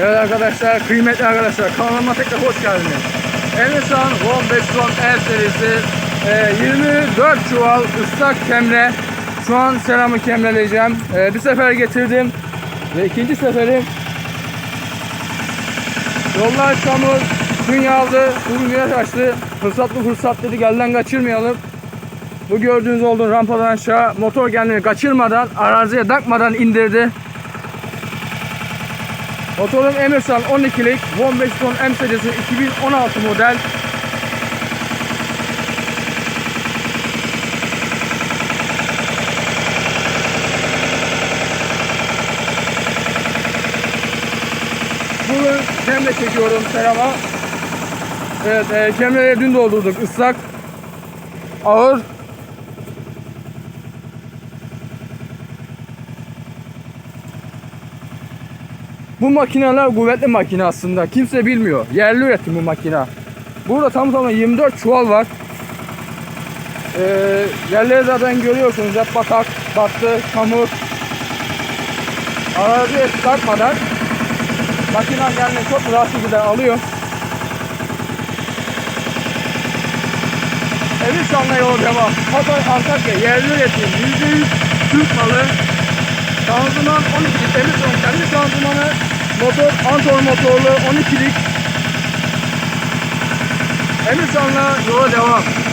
Evet arkadaşlar, kıymetli arkadaşlar kanalıma tekrar hoş geldiniz. Emirsan Ron 510 L serisi e, 24 çuval ıslak kemre. Şu an seramı kemreleyeceğim. E, bir sefer getirdim ve ikinci seferim Yollar çamur, gün yağdı, bugün güneş açtı. Fırsatlı fırsat dedi, gelden kaçırmayalım. Bu gördüğünüz olduğun rampadan aşağı motor kendini kaçırmadan, araziye takmadan indirdi. Motorum Emerson 12'lik 15 ton M serisi 2016 model. Bugün kemle çekiyorum serama. Evet, e, kemreleri dün doldurduk. Islak, ağır. Bu makineler kuvvetli makine aslında. Kimse bilmiyor. Yerli üretim bu makine. Burada tam tamına 24 çuval var. Ee, yerleri zaten görüyorsunuz. Hep batak, battı, çamur. Araziye takmadan makine kendini çok rahat şekilde alıyor. Evi sanla yolu devam. Hatay Antakya yerli üretim %100 Türk malı. Şanzıman 12'lik Emerson kendi şanzımanı motor Antor motorlu 12'lik Emerson'la yola devam.